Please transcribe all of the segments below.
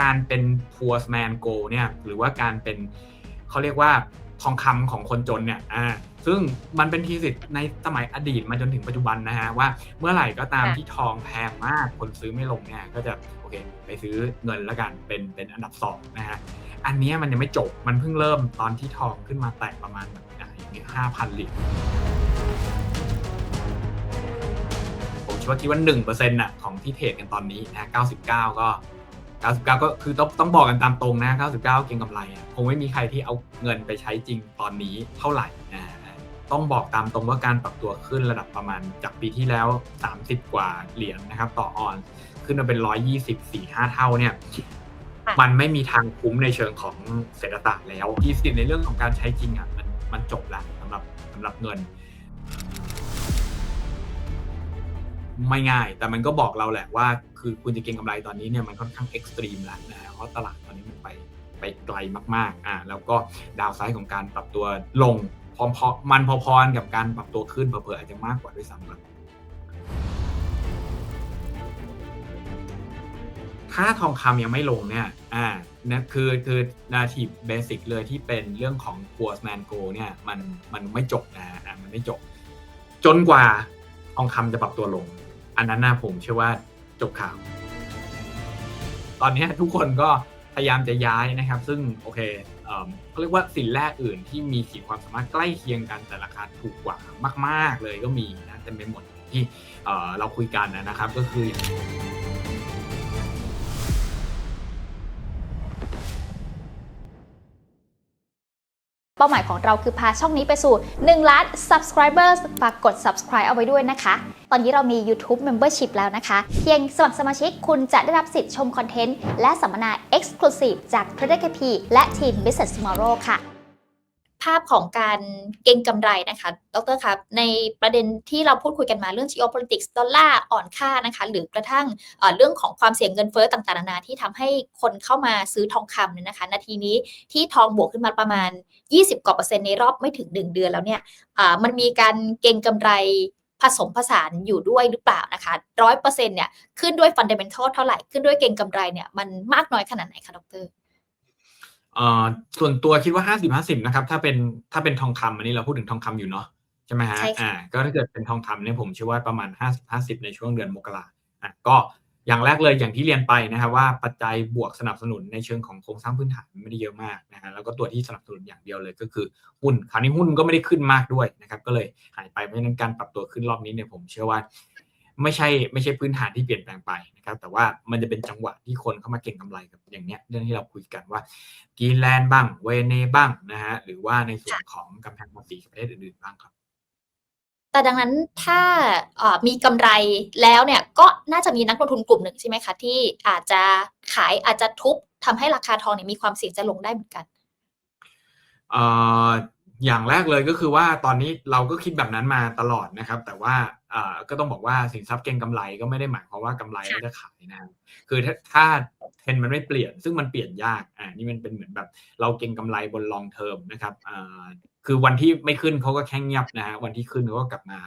การเป็น poor man go เนี่ยหรือว่าการเป็นเขาเรียกว่าทองคำของคนจนเนี่ยอ่าซึ่งมันเป็นทีสิทธิ์ในสมัยอดีตมาจนถึงปัจจุบันนะฮะว่าเมื่อไหร่ก็ตามค่ะที่ทองแพงมากคนซื้อไม่ลงเนี่ยก็จะโอเคไปซื้อเงินแล้วกันเป็นเป็นอันดับสองนะฮะอันเนี้ยมันยังไม่จบมันเพิ่งเริ่มตอนที่ทองขึ้นมาแตะประมาณแบบอะอย่างเงี้ยห้าพันเหรียญผมคิดว่าคิดว่าหนึ่งเปอร์เซ็นต์่ะของที่เทรดกันตอนนี้นะเก้าสิบเก้าก็ เก้าสิบเก้าก็คือต้องต้องบอกกันตามตรงนะเก้าสิบเก้าเก็งกำไรอะคงไม่มีใครที่เอาเงินไปใช้จริงตอนนี้เท่าไหร่นะต้องบอกตามตรงว่าการปรับตัวขึ้นระดับประมาณจากปีที่แล้ว 30 กว่าเหรียญนะครับ ต่อออนขึ้นมาเป็น 120 4 5 เท่าเนี่ยค่ะมันไม่มีทางคุ้มในเชิงของเศรษฐศาสตร์แล้วที่สิทธิ์ในเรื่องของการใช้จริงอะมันมันจบแล้วสำหรับสำหรับเงิน ไม่ง่าย แต่มันก็บอกเราแหละว่า คือคุณจะเก็งกำไรตอนนี้เนี่ยมันค่อนข้างเอ็กซ์ตรีมแล้วนะฮะเพราะตลาดตอนนี้มันไปไปไกลมากๆอ่าแล้วก็ดาวไซด์ของการปรับตัวลงพอมๆมันพอๆกับการปรับตัวขึ้นเผื่อๆอาจจะมากกว่าด้วยซ้ำครับถ้าทองคำยังไม่ลงเนี่ย อ่านะคือคือนาทีเบสิกเลยที่เป็นเรื่องของ poor man go เนี่ยมันมันไม่จบนะอ่ามันไม่จบ จนกว่าทองคำจะปรับตัวลง อันนั้นน่าผมเชื่อว่าจบข่าว ตอนนี้ทุกคนก็พยายามจะย้ายนะครับ ซึ่งโอเคเขาเรียกว่าสินแร่อื่นที่มีขีดความสามารถใกล้เคียงกันแต่ราคาถูกกว่ามาก ๆ เลยก็มีนะเต็มไปหมดที่เอ่อเราคุยกันนะครับ ก็คืออย่าง เป้าหมายของเราคือพาช่องนี้ไปสู่ 1 ล้าน subscribers ฝากกด subscribe เอาไว้ด้วยนะคะ ตอนนี้เรามี YouTube Membership แล้วนะคะ เพียงสมัครสมาชิกคุณจะได้รับสิทธิ์ชมคอนเทนต์และสัมมนา Exclusive จาก Trader KP และทีม Business Tomorrow ค่ะ ภาพของการเก็งกำไรนะคะ ดรครับ ในประเด็นที่เราพูดคุยกันมาเรื่อง geopolitics ดอลลาร์อ่อนค่านะคะ หรือกระทั่งเรื่องของความเสี่ยงเงินเฟ้อต่างๆนานาที่ทำให้คนเข้ามาซื้อทองคำเนี่ยนะคะ นาทีนี้ที่ทองบวกขึ้นมาประมาณ 20 กว่าเปอร์เซ็นต์ในรอบไม่ถึง 1 เดือนแล้วเนี่ยอ่ามันมีการเก็งกำไรผสมผสานอยู่ด้วยหรือเปล่านะคะร้อยเปอร์เซ็นต์เนี่ยขึ้นด้วยฟันเดเมนทัลเท่าไหร่ ขึ้นด้วยเก็งกำไรเนี่ยมันมากน้อยขนาดไหนคะดร ส่วนตัวคิดว่าห้าสิบห้าสิบนะครับ ถ้าเป็นถ้าเป็นทองคำอันนี้เราพูดถึงทองคำอยู่เนาะใช่ไหมฮะใช่ค่ะอ่า ก็ถ้าเกิดเป็นทองคำเนี่ยผมเชื่อว่าประมาณห้าสิบห้าสิบในช่วงเดือนมกราอะก็อย่างแรกเลยอย่างที่เรียนไปนะครับว่าปัจจัยบวกสนับสนุนในเชิงของโครงสร้างพื้นฐานไม่ได้เยอะมากนะฮะแล้วก็ตัวที่สนับสนุนอย่างเดียวเลยก็คือหุ้นคราวนี้หุ้นก็ไม่ได้ขึ้นมากด้วยนะครับก็เลยหายไปเพราะฉะนั้นการปรับตัวขึ้นรอบนี้เนี่ยผมเชื่อว่า ไม่ใช่ไม่ใช่พื้นฐานที่เปลี่ยนแปลงไปนะครับ แต่ว่ามันจะเป็นจังหวะที่คนเข้ามาเก็งกำไรกับอย่างเนี้ยเรื่องที่เราคุยกันว่ากีแลนด์บ้างเวเนบ้างนะฮะหรือว่าในส่วนของกำแพงภาษีกับประเทศอื่นๆบ้างครับ แต่ดังนั้นถ้าเอ่อมีกำไรแล้วเนี่ยก็น่าจะมีนักลงทุนกลุ่มหนึ่งใช่ไหมคะ ที่อาจจะขายอาจจะทุบทำให้ราคาทองเนี่ยมีความเสี่ยงจะลงได้เหมือนกันเอย่างแรกเลยก็คือว่าตอนนี้เราก็คิดแบบนั้นมาตลอดนะครับ แต่ว่าก็ต้องบอกว่าสินทรัพย์เก็งกำไรก็ไม่ได้หมายความว่ากำไรจะขายนะคือถ้าเทรนมันไม่เปลี่ยน ซึ่งมันเปลี่ยนยากอ่านี่มันเป็นเหมือนแบบ เราเก็งกำไรบนลองเทอมนะครับอ่าคือวันที่ไม่ขึ้นเขาก็แค่เงียบนะฮะวันที่ขึ้นเขาก็กลับมา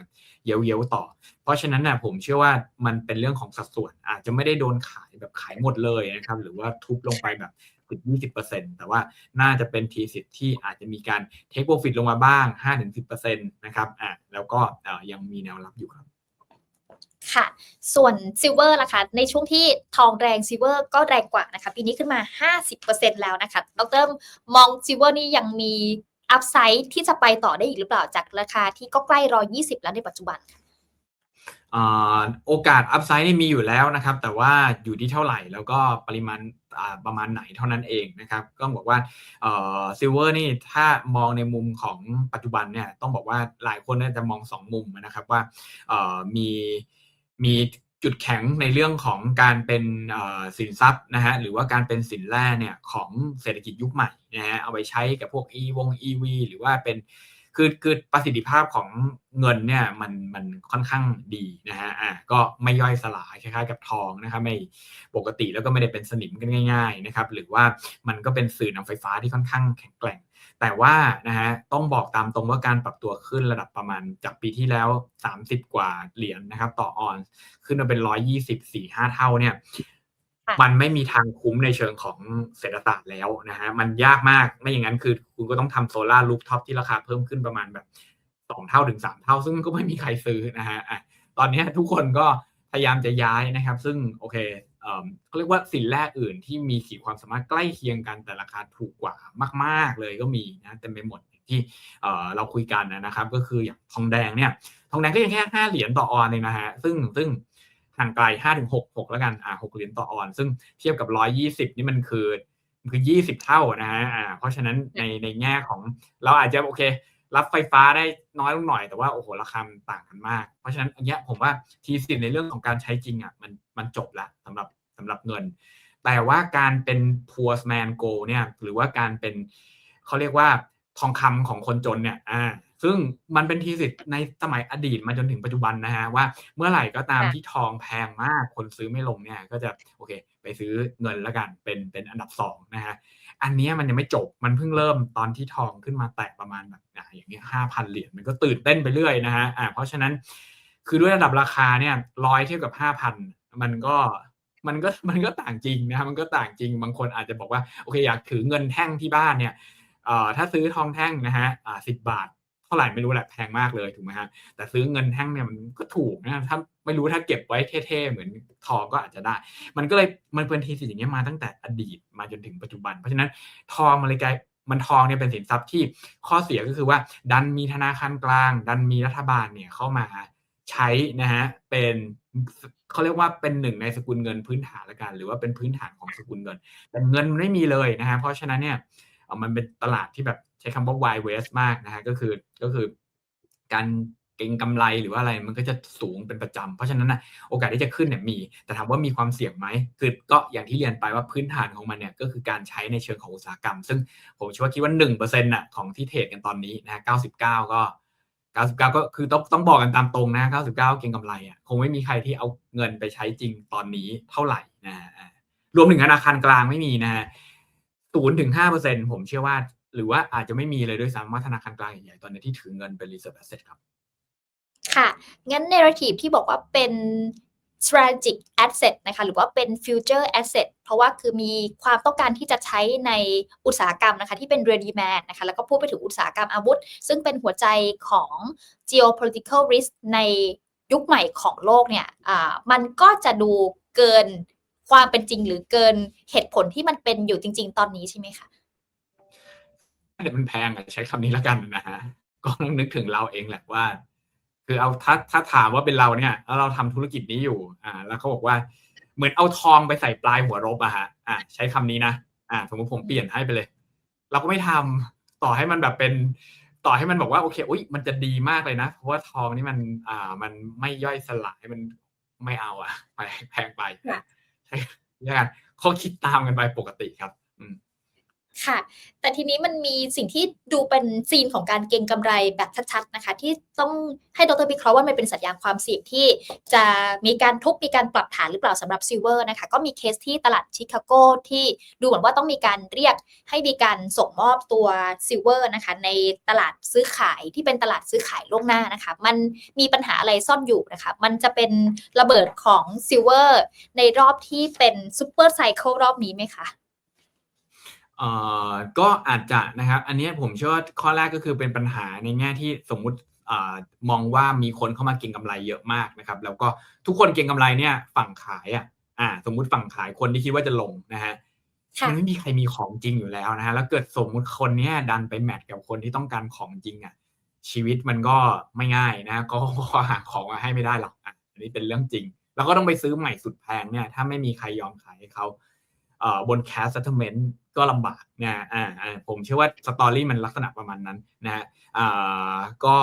เย้ยวๆต่อ เพราะฉะนั้นนะผมเชื่อว่ามันเป็นเรื่องของสัดส่วนอาจจะไม่ได้โดนขาย แบบขายหมดเลยนะครับ หรือว่าทุบลงไปแบบสิบยี่สิบเปอร์เซ็นแต่ว่าน่าจะเป็นทีสิทธิ์ที่อาจจะมีการเทคโปรฟิตลงมาบ้างห้าถึงสิบเปอร์เซ็นตนะครับอ่าแล้วก็ยังมีแนวรับอยู่ครับค่ะ ส่วนซิลเวอร์ล่ะคะ ในช่วงที่ทองแรงซิลเวอร์ก็แรงกว่านะคะ ปีนี้ขึ้นมา 50%แล้วนะคะ ดรมองซิลเวอร์นี่ยังมีอัพไซด์ที่จะไปต่อได้อีกหรือเปล่าจากราคาที่ก็ใกล้ร้อ20แล้วในปัจจุบันค่ะ โอกาสอัพไซด์นี่มีอยู่แล้วนะครับ แต่ว่าอยู่ที่เท่าไหร่แล้วก็ปริมาณประมาณไหนเท่านั้นเองนะครับก็บอกว่าซิลเวอร์นี่ถ้ามองในมุมของปัจจุบันเนี่ยต้องบอกว่าหลายคนน่าจะมองสองมุมนะครับว่ามีมีจุดแข็งในเรื่องของการเป็นสินทรัพย์นะฮะหรือว่าการเป็นสินแร่เนี่ยของเศรษฐกิจยุคใหม่นะฮะเอาไปใช้กับพวก e วง EV หรือว่าเป็น คือคือประสิทธิภาพของเงินเนี่ยมันมันค่อนข้างดีนะฮะอ่าก็ไม่ย่อยสลายคล้ายๆกับทองนะครับไม่ปกติแล้วก็ไม่ได้เป็นสนิมกันง่าย ๆนะครับ หรือว่ามันก็เป็นสื่อนำไฟฟ้าที่ค่อนข้างแข็งแกร่ง แต่ว่านะฮะต้องบอกตามตรงว่าการปรับตัวขึ้นระดับประมาณจากปีที่แล้ว 30 กว่าเหรียญนะครับ ต่อออนซ์ขึ้นมาเป็น 120 4 5 เท่าเนี่ย มันไม่มีทางคุ้มในเชิงของเศรษฐศาสตร์แล้วนะฮะมันยากมากไม่อย่างนั้นคือ คุณก็ต้องทำโซลาร์รูฟท็อปที่ราคาเพิ่มขึ้นประมาณแบบสองเท่าถึงสามเท่า ซึ่งก็ไม่มีใครซื้อนะฮะอะตอนนี้ทุกคนก็พยายามจะย้ายนะครับ ซึ่งโอเคเอ่อเขาเรียกว่าสินแร่อื่นที่มีขีดความสามารถใกล้เคียงกันแต่ราคาถูกกว่ามาก ๆ เลยก็มีนะเต็มไปหมดที่เอ่อเราคุยกันนะครับ ก็คืออย่างทองแดงเนี่ยทองแดงก็ยังแค่ห้าเหรียญต่อออนเองนะฮะซึ่งซึ่ง ห่างไกลห้าถึงหกหกแล้วกันอ่าหกเหรียญต่อออน ซึ่งเทียบกับร้อยี่สิบนี่มันคือคือยี่สิบเท่านะฮะอ่าเพราะฉะนั้นในในแง่ของเราอาจจะโอเค รับไฟฟ้าได้น้อยลงหน่อยแต่ว่าโอ้โหราคามันต่างกันมาก เพราะฉะนั้นอันเนี้ยผมว่าทีสิทในเรื่องของการใช้จริงอะมันมันจบแล้วสำหรับสำหรับเงิน แต่ว่าการเป็น poor man go เนี่ยหรือว่าการเป็นเขาเรียกว่า ทองคำของคนจนเนี่ยอ่าซึ่งมันเป็นทีสิทธิ์ในสมัยอดีตมาจนถึงปัจจุบันนะฮะว่าเมื่อไหร่ก็ตามค่ะที่ทองแพงมากคนซื้อไม่ลงเนี่ย ก็จะโอเค ไปซื้อเงินแล้วกันเป็นเป็นอันดับสองนะฮะอันเนี้ยมันยังไม่จบมันเพิ่งเริ่มตอนที่ทองขึ้นมาแตะประมาณแบบอะอย่างเงี้ยห้าพันเหรียญมันก็ตื่นเต้นไปเรื่อยนะฮะอ่าเพราะฉะนั้นคือด้วยระดับราคาเนี่ยร้อยเทียบกับห้าพันมันก็มันก็มันก็ต่างจริงนะครับมันก็ต่างจริงบางคนอาจจะบอกว่าโอเคอยากถือเงินแท่งที่บ้านเนี่ยเอ่อ ถ้าซื้อทองแท่งนะฮะสิบาท เท่าไหร่ไม่รู้แหละแพงมากเลยถูกไหมฮะแต่ซื้อเงินแท่งเนี่ยมันก็ถูกนะถ้าไม่รู้ถ้าเก็บไว้เท่ๆเหมือนทองก็อาจจะได้ มันก็เลยมันเป็นทีสิทธิ์อย่างเงี้ยมาตั้งแต่อดีตมาจนถึงปัจจุบัน เพราะฉะนั้นทองมันเลยกลายมันทองเนี่ยเป็นสินทรัพย์ที่ข้อเสียก็คือว่า ดันมีธนาคารกลาง ดันมีรัฐบาลเนี่ยเข้ามาใช้นะฮะเป็นเขาเรียกว่าเป็นหนึ่งในสกุลเงินพื้นฐานละกัน หรือว่าเป็นพื้นฐานของสกุลเงิน แต่เงินมันไม่มีเลยนะฮะเพราะฉะนั้นเนี่ย มันเป็นตลาดที่แบบใช้คำว่า wild west มากนะฮะก็คือก็คือการเก็งกำไรหรือว่าอะไรมันก็จะสูงเป็นประจำเพราะฉะนั้นนะโอกาสที่จะขึ้นเนี่ยมี แต่ถามว่ามีความเสี่ยงไหมคือก็อย่างที่เรียนไปว่าพื้นฐานของมันเนี่ยก็คือการใช้ในเชิงของอุตสาหกรรม ซึ่งผมเชื่อว่าคิดว่าหนึ่งเปอร์เซ็นต์น่ะของที่เทรดกันตอนนี้นะเก้าสิบเก้าก็เก้าสิบเก้าก็คือต้องต้องบอกกันตามตรงนะเก้าสิบเก้าเก็งกำไรอะคงไม่มีใครที่เอาเงินไปใช้จริงตอนนี้เท่าไหร่นะฮะรวมถึงธนาคารกลางไม่มีนะฮะ ศูนย์ถึงห้าเปอร์เซ็นผมเชื่อว่า หรือว่าอาจจะไม่มีเลยด้วยซ้ำว่าธนาคารกลางใหญ่ๆตอนนี้ที่ถือเงินเป็น reserve asset ครับ ค่ะ งั้น narrative ที่บอกว่าเป็น strategic asset นะคะหรือว่าเป็น future asset เพราะว่าคือมีความต้องการที่จะใช้ในอุตสาหกรรมนะคะที่เป็น ready man นะคะแล้วก็พูดไปถึงอุตสาหกรรมอาวุธ ซึ่งเป็นหัวใจของ geopolitical risk ในยุคใหม่ของโลกเนี่ยอ่ามันก็จะดูเกิน ความเป็นจริงหรือเกินเหตุผลที่มันเป็นอยู่จริง ๆ ตอนนี้ใช่ไหมคะเดี๋ยวมันแพงอะใช้คำนี้แล้วกันนะฮะก็ต้องนึกถึงเราเองแหละว่า คือเอาถ้าถ้าถามว่าเป็นเราเนี่ยแล้วเราทำธุรกิจนี้อยู่ อ่า แล้วเขาบอกว่า เหมือนเอาทองไปใส่ปลายหัวรบอะฮะอ่าใช้คำนี้นะอ่าสมมติผมเปลี่ยนให้ไปเลย เราก็ไม่ทำต่อให้มันแบบเป็นต่อให้มันบอกว่าโอเคอุ้ยมันจะดีมากเลยนะ เพราะว่าทองนี่มันอ่ามันไม่ย่อยสลายมันไม่เอาอะไปแพงไป เนี่ยังไงเขาคิดตามกันไปปกติครับอืม ค่ะ แต่ทีนี้มันมีสิ่งที่ดูเป็นซีนของการเก็งกำไรแบบชัดๆนะคะ ที่ต้องให้ดรวิเคราะห์ว่ามันเป็นสัญญาณความเสี่ยงที่จะมีการทุบมีการปรับฐานหรือเปล่าสำหรับซิลเวอร์นะคะ ก็มีเคสที่ตลาดชิคาโกที่ดูเหมือนว่าต้องมีการเรียกให้มีการส่งมอบตัวซิลเวอร์นะคะ ในตลาดซื้อขายที่เป็นตลาดซื้อขายล่วงหน้านะคะ มันมีปัญหาอะไรซ่อนอยู่นะคะ มันจะเป็นระเบิดของซิลเวอร์ในรอบที่เป็นซูเปอร์ไซเคิลรอบนี้ไหมคะ ก็อาจจะนะครับ อันเนี้ยผมเชื่อว่าข้อแรกก็คือเป็นปัญหาในแง่ที่สมมุติเอ่อมองว่ามีคนเข้ามาเก็งกำไรเยอะมากนะครับ แล้วก็ทุกคนเก็งกำไรเนี่ยฝั่งขายอะอ่า สมมุติฝั่งขายคนที่คิดว่าจะลงนะฮะค่ะมันไม่มีใครมีของจริงอยู่แล้วนะฮะแล้วเกิดสมมุติคนเนี้ยดันไปแมทกับคนที่ต้องการของจริงอะชีวิตมันก็ไม่ง่ายนะก็ก็หาของมาให้ไม่ได้หรอกอะอันนี้เป็นเรื่องจริง แล้วก็ต้องไปซื้อใหม่สุดแพงเนี่ยถ้าไม่มีใครยอมขายให้เขาเอ่อ บน cash settlement ก็ลำบากนะอ่าผมเชื่อว่าสตอรี่มันลักษณะประมาณนั้นนะฮะก็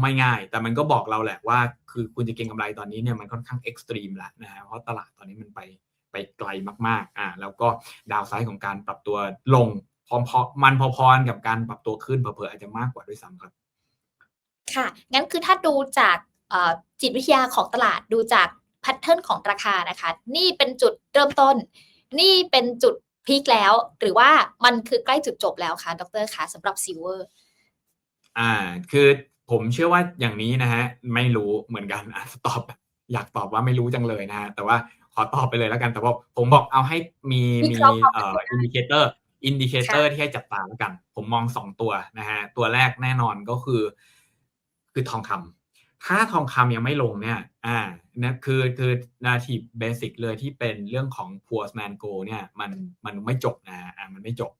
ไม่ง่าย แต่มันก็บอกเราแหละว่า คือคุณจะเก็งกำไรตอนนี้เนี่ยมันค่อนข้างเอ็กซ์ตรีมล้วนะฮะเพราะตลาดตอนนี้มันไปไปไกลมากๆอ่าแล้วก็ดาวไซด์ของการปรับตัวลงพร้อมๆมันพอๆกับการปรับตัวขึ้นเผลอๆอาจจะมากกว่าด้วยซ้ำครับ ค่ะ งั้นคือถ้าดูจากจิตวิทยาของตลาดดูจากแพทเทิร์นของราคานะคะ นี่เป็นจุดเริ่มต้น นี่เป็นจุดพีคแล้ว หรือว่ามันคือใกล้จุดจบแล้วคะดรคะสำหรับซิลเวอร์อ่า คือผมเชื่อว่าอย่างนี้นะฮะ ไม่รู้เหมือนกันอะตอบ อยากตอบว่าไม่รู้จังเลยนะฮะ แต่ว่าขออตอบไปเลยแล้วกัน แต่ว่าผมบอกเอาให้มีวิมีเคราะห์ความเอ่อเป็นไปได้อินดิเคเตอร์อินดิเคเตอร์ค่ะที่ให้จับตาแล้วกัน ผมมองสองตัวนะฮะ ตัวแรกแน่นอนก็คือ คือทองคำถ้าทองคำยังไม่ลงเนี่ย อ่า นะคือคือนาทีเบสิกเลยที่เป็นเรื่องของ poor man go เนี่ยมันมันไม่จบนะอ่ามันไม่จบ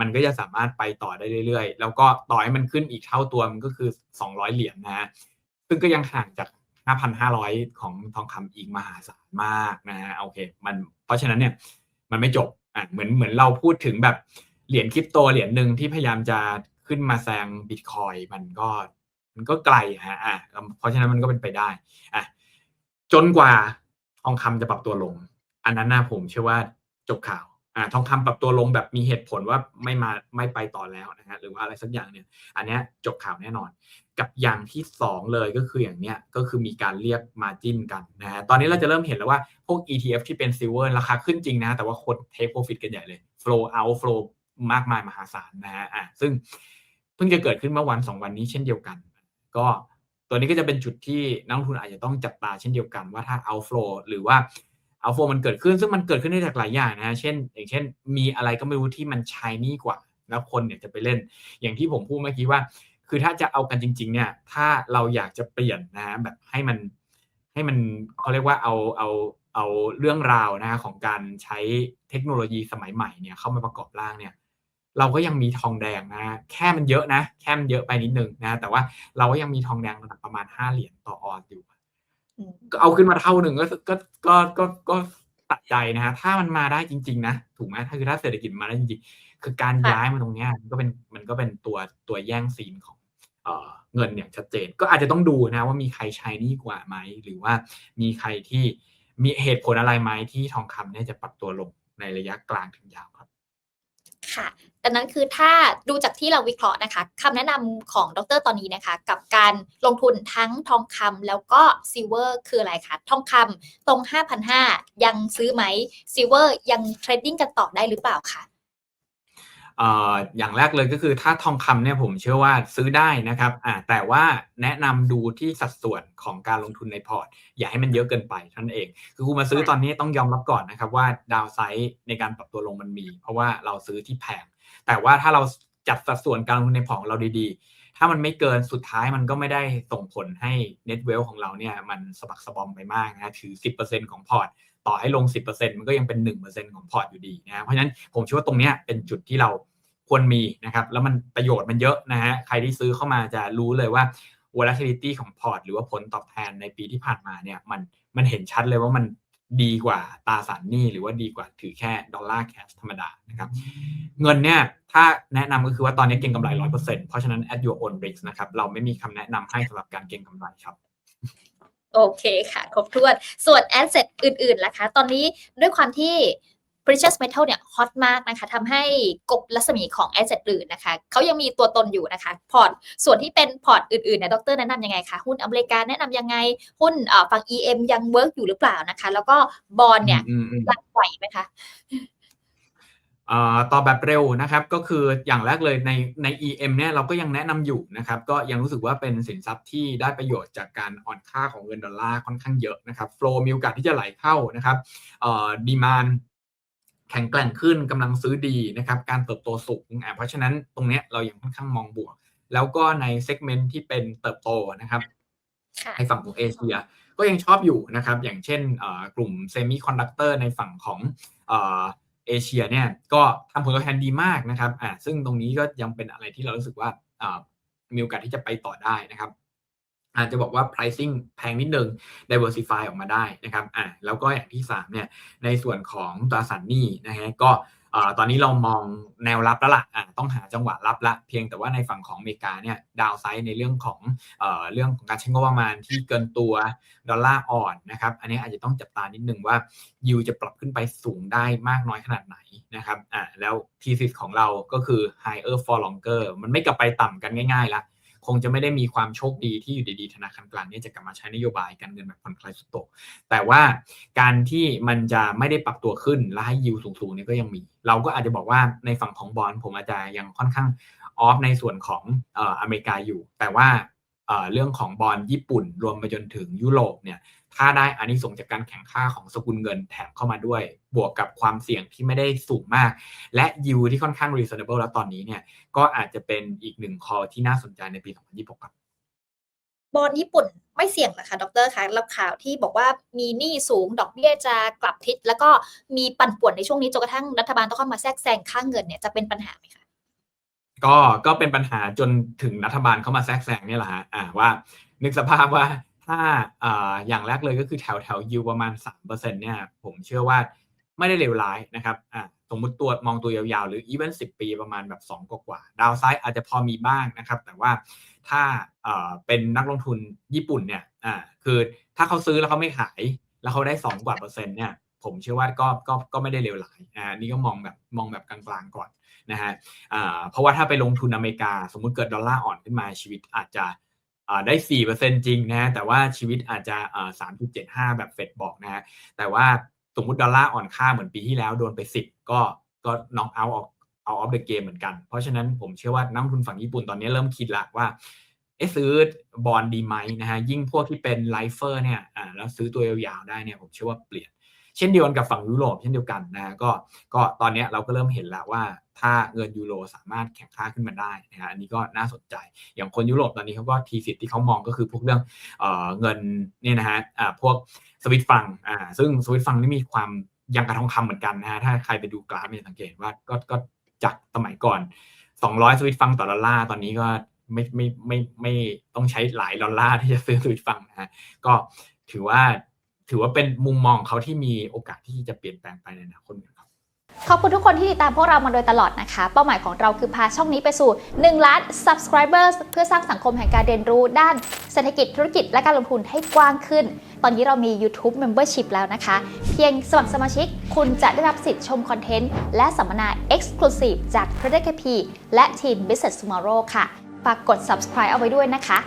มันก็จะสามารถไปต่อได้เรื่อยๆ แล้วก็ต่อให้มันขึ้นอีกเท่าตัวมันก็คือ 200 เหรียญนะฮะซึ่งก็ยังห่างจาก 5,500 ของทองคำอีกมหาศาลมากนะฮะโอเคมันเพราะฉะนั้นเนี่ยมันไม่จบอะเหมือนเหมือนเราพูดถึงแบบเหรียญคริปโตเหรียญหนึ่งที่พยายามจะขึ้นมาแซงบิตคอยมันก็มันก็ไกลฮะอะเพราะฉะนั้นมันก็เป็นไปได้อะ จนกว่าทองคำจะปรับตัวลง อันนั้นนะผมเชื่อว่าจบข่าวอ่าทองคำปรับตัวลงแบบมีเหตุผลว่าไม่มาไม่ไปต่อแล้วนะฮะหรือว่าอะไรสักอย่างเนี่ย อันนี้จบข่าวแน่นอน กับอย่างที่สองเลยก็คืออย่างเนี้ยก็คือมีการเรียกมาจิ้นกันนะฮะตอนนี้เราจะเริ่มเห็นแล้วว่าพวก ETF ที่เป็นซิลเวอร์ราคาขึ้นจริงนะแต่ว่าคนเทคโปรฟิตกันใหญ่เลย flow out flow มากมายมหาศาลนะฮะอะซึ่งเพิ่งจะเกิดขึ้นเมื่อวันสองวันนี้เช่นเดียวกัน ก็ ตัวนี้ก็จะเป็นจุดที่นักลงทุนอาจจะต้องจับตาเช่นเดียวกันว่าถ้า outflow หรือว่า outflow มันเกิดขึ้นซึ่งมันเกิดขึ้นได้จากหลายอย่างนะฮะเช่น อย่างเช่น มีอะไรก็ไม่รู้ที่มันชายนี่กว่าแล้วคนเนี่ยจะไปเล่น อย่างที่ผมพูดเมื่อกี้ว่า คือถ้าจะเอากันจริง ๆ เนี่ย ถ้าเราอยากจะเปลี่ยนนะฮะแบบให้มันให้มันเขาเรียกว่าเอาเอาเอาเรื่องราวนะฮะของการใช้เทคโนโลยีสมัยใหม่เนี่ยเข้ามาประกอบร่างเนี่ย เราก็ยังมีทองแดงนะฮะแค่มันเยอะนะแค่มันเยอะไปนิดนึงนะ แต่ว่าเราก็ยังมีทองแดงระดับประมาณห้าเหรียญต่อออนซ์อยู่อืมก็เอาขึ้นมาเท่าหนึ่งก็ก็ก็ก็ก็ตัดใจนะฮะถ้ามันมาได้จริง ๆ นะถูกไหมถ้าคือถ้าเศรษฐกิจมาได้จริงๆ คือการค่ะย้ายมาตรงเนี้ยมันก็เป็นมันก็เป็นตัวตัวแย่งซีนของเอ่อเงินเนี่ยชัดเจนก็อาจจะต้องดูนะว่ามีใครใช้นี่กว่าไหมหรือว่ามีใครที่มีเหตุผลอะไรไหมที่ทองคำเนี่ยจะปรับตัวลงในระยะกลางถึงยาวครับ ค่ะดังนั้นคือถ้าดูจากที่เราวิเคราะห์นะคะคำแนะนำของดรตอนนี้นะคะ กับการลงทุนทั้งทองคำแล้วก็ซิลเวอร์คืออะไรคะทองคำตรง 5,500 ยังซื้อไหมซิลเวอร์ยังเทรดดิ้งกันต่อได้หรือเปล่าคะ อ่ออย่างแรกเลยก็คือถ้าทองคำเนี่ยผมเชื่อว่าซื้อได้นะครับอ่าแต่ว่าแนะนำดูที่สัดส่วนของการลงทุนในพอร์ต อย่าให้มันเยอะเกินไปเท่านั้นเอง คือคุณมาซื้อค่ะตอนนี้ต้องยอมรับก่อนนะครับว่าดาวไซด์ในการปรับตัวลงมันมี เพราะว่าเราซื้อที่แพง แต่ว่าถ้าเราจัดสัดส่วนการลงทุนในพอร์ตของเราดีๆ ถ้ามันไม่เกินสุดท้ายมันก็ไม่ได้ส่งผลให้ net wealth ของเราเนี่ยมันสะบักสะบอมไปมากนะถือ 10%ของพอร์ตต่อให้ลง 10%มันก็ยังเป็น 1%ของพอร์ตอยู่ดีนะเพราะฉะนั้นผมเชื่อว่าตรงเนี้ยเป็นจุดที่เรา ควรมีนะครับ แล้วมันประโยชน์มันเยอะนะฮะ ใครที่ซื้อเข้ามาจะรู้เลยว่า volatility ของพอร์ตหรือว่าผลตอบแทนในปีที่ผ่านมาเนี่ยมันมันเห็นชัดเลยว่ามันดีกว่าตาสารหนี้หรือว่าดีกว่าถือแค่ดอลลาร์แคชธรรมดานะครับเงินเนี่ยถ้าแนะนำก็คือว่าตอนนี้เก็งกำไรร้อยเปอร์เซ็นต์เพราะฉะนั้น at your own risk นะครับเราไม่มีคำแนะนำให้สำหรับการเก็งกำไรครับ โอเคค่ะ ครบถ้วน ส่วน asset อื่นๆล่ะคะ ตอนนี้ด้วยความที่ precious metal เนี่ยฮอตมากนะคะทำให้กบรัศมีของ asset อื่นนะคะเขายังมีตัวตนอยู่นะคะพอร์ตส่วนที่เป็นพอร์ตอื่นๆเนี่ยดรแนะนำยังไงคะ หุ้นอเมริกาแนะนำยังไง หุ้นเอ่อฝั่ง EM ยังเวิร์กอยู่หรือเปล่านะคะ แล้วก็บอลเนี่ยอืมอืมรันไหวไหมคะเอ่อต่อแบบเร็วนะครับก็คืออย่างแรกเลยในใน EM เนี่ยเราก็ยังแนะนำอยู่นะครับก็ยังรู้สึกว่าเป็นสินทรัพย์ที่ได้ประโยชน์จากการอ่อนค่าของเงินดอลลาร์ค่อนข้างเยอะนะครับโฟลมีโอกาสที่จะไหลเข้านะครับเอ่อดีมาน แข็งแกร่งขึ้นกำลังซื้อดีนะครับการเติบโตสูงอะเพราะฉะนั้นตรงเนี้ยเรายังค่อนข้างมองบวก แล้วก็ในเซกเมนต์ที่เป็นเติบโตนะครับค่ะในฝั่งของเอเชีย ก็ยังชอบอยู่นะครับ อย่างเช่นเอ่อกลุ่มเซมิคอนดักเตอร์ในฝั่งของเอ่อเอเชียเนี่ยก็ทำผลตอบแทนดีมากนะครับอ่าซึ่งตรงนี้ก็ยังเป็นอะไรที่เรารู้สึกว่าอ่ามีโอกาสที่จะไปต่อได้นะครับ อาจจะบอกว่า pricing แพงนิดนึง diversify ออกมาได้นะครับอ่าแล้วก็อย่างที่3เนี่ยในส่วนของตราสารหนี้นะฮะก็ตอนนี้เรามองแนวรับแล้วล่ะอ่าต้องหาจังหวะรับละเพียงแต่ว่าในฝั่งของอเมริกาเนี่ยดาวไซด์ในเรื่องของเออเรื่องของการใช้งบประมาณที่เกินตัวดอลลาร์อ่อนนะครับอันนี้อาจจะต้องจับตานิดนึงว่ายิวจะปรับขึ้นไปสูงได้มากน้อยขนาดไหนนะครับอ่าแล้วทีสิของเราก็คือ higher for longer มันไม่กลับไปต่ำกันง่ายๆละ คงจะไม่ได้มีความโชคดีที่อยู่ดีๆธนาคารกลางเนี่ยจะกลับมาใช้นโยบายการเงินแบบผ่อนคลายสุดโต่งแต่ว่าการที่มันจะไม่ได้ปรับตัวขึ้นและให้ยิวสูงๆเนี่ยก็ยังมี เราก็อาจจะบอกว่าในฝั่งของบอลผมอาจจะยังค่อนข้างออฟในส่วนของเอ่ออเมริกาอยู่ แต่ว่าเอ่อเรื่องของบอลญี่ปุ่น รวมไปจนถึงยุโรปเนี่ย ถ้าได้อานิสงส์จากการแข่งค่าของสกุลเงินแถมเข้ามาด้วย บวกกับความเสี่ยงที่ไม่ได้สูงมาก และยิวที่ค่อนข้าง reasonable แล้วตอนนี้เนี่ยก็อาจจะเป็นอีกหนึ่งคอที่น่าสนใจในปี 2026 ครับบอลญี่ปุ่นไม่เสี่ยงเหรอคะดรคะแล้วข่าวที่บอกว่ามีหนี้สูงดอกเบี้ยจะกลับทิศ แล้วก็มีปั่นป่วนในช่วงนี้จนกระทั่งรัฐบาลต้องเข้ามาแทรกแซงค่าเงินเนี่ยจะเป็นปัญหาไหมคะก็ก็เป็นปัญหาจนถึงรัฐบาลเข้ามาแทรกแซงเนี่ยแหละฮะอ่าว่า นึกสภาพว่า ถ้าออย่างแรกเลยก็คือแถวแถวยิวประมาณ 3%เนี่ยผมเชื่อว่าไม่ได้เลวร้ายนะครับสมมติตัวมองตัวยาวๆ หรืออีเวนต์สิปีประมาณแบบ2กว่าดาวไซด์อาจจะพอมีบ้างนะครับ แต่ว่าถ้าเป็นนักลงทุนญี่ปุ่นเนี่ยคือถ้าเขาซื้อแล้วเขาไม่ขาย แล้วเขาได้ 2 กว่าเปอร์เซ็นต์เนี่ยผมเชื่อว่าก็ก็ก็ไม่ได้เลวร้ายอ่านี่ก็มองแบบมองแบบกลางๆก่อนนะฮะอ่าเพราะว่าถ้าไปลงทุนอเมริกา สมมุติเกิดดอลลาร์อ่อนขึ้นมาชีวิตอาจจะ ได้สี่เปอร์เซ็นจริงนะแต่ว่าชีวิตอาจจะสามจุดเจ็ดห้าแบบเฟดบอกนะแต่ว่าสมมติดอลลาร์อ่อนค่าเหมือนปีที่แล้วโดนไปสิบก็ก็น็อกเอาออกเอาออฟเดอะเกมเหมือนกัน เพราะฉะนั้นผมเชื่อว่านักลงทุนฝั่งญี่ปุ่นตอนนี้เริ่มคิดละว่าเอะซื้อบอลดีไหมนะฮะยิ่งพวกที่เป็นไลเฟอร์เนี่ยอ่าแล้วซื้อตัวยาวๆได้เนี่ยผมเชื่อว่าเปลี่ยน ช่นเดียวกันกับฝั่งยุโรปเช่นเดียวกันนะก็ก็ตอนนี้เราก็เริ่มเห็นแล้วว่าถ้าเงินยูโรสามารถแข่งค่าขึ้นมาได้นะฮะอันนี้ก็น่าสนใจ อย่างคนยุโรปตอนนี้เขาก็ทีสิทธิ์ที่เขามองก็คือพวกเรื่องเอ่อเงินเนี่ยนะฮะอ่าพวกสวิตฟังอ่าซึ่งสวิตฟังนี่มีความยังกระทองคำเหมือนกันนะฮะถ้าใครไปดูกราฟเนี่ยสังเกตว่าก็ก็จากสมัยก่อน 200 สวิตฟังต่อดอลลาร์ตอนนี้ก็ไม่ไม่ไม่ไม่ต้องใช้หลายดอลลาร์ที่จะซื้อสวิตฟังนะฮะก็ถือว่า ถือว่าเป็นมุมมองเขาที่มีโอกาสที่จะเปลี่ยนแปลงไปในอนาคตเหมือนกันครับขอบคุณทุกคนที่ติดตามพวกเรามาโดยตลอดนะคะ เป้าหมายของเราคือพาช่องนี้ไปสู่ 1 ล้าน subscribers เพื่อสร้างสังคมแห่งการเรียนรู้ด้านเศรษฐกิจธุรกิจและการลงทุนให้กว้างขึ้น ตอนนี้เรามี YouTube Membership แล้วนะคะ เพียงสมัครสมาชิก คุณจะได้รับสิทธิ์ชมคอนเทนต์ และสัมมนา Exclusive จาก p r e d e KP และทีม Business Tomorrow ค่ะ ฝากกด subscribe เอาไว้ด้วยนะคะ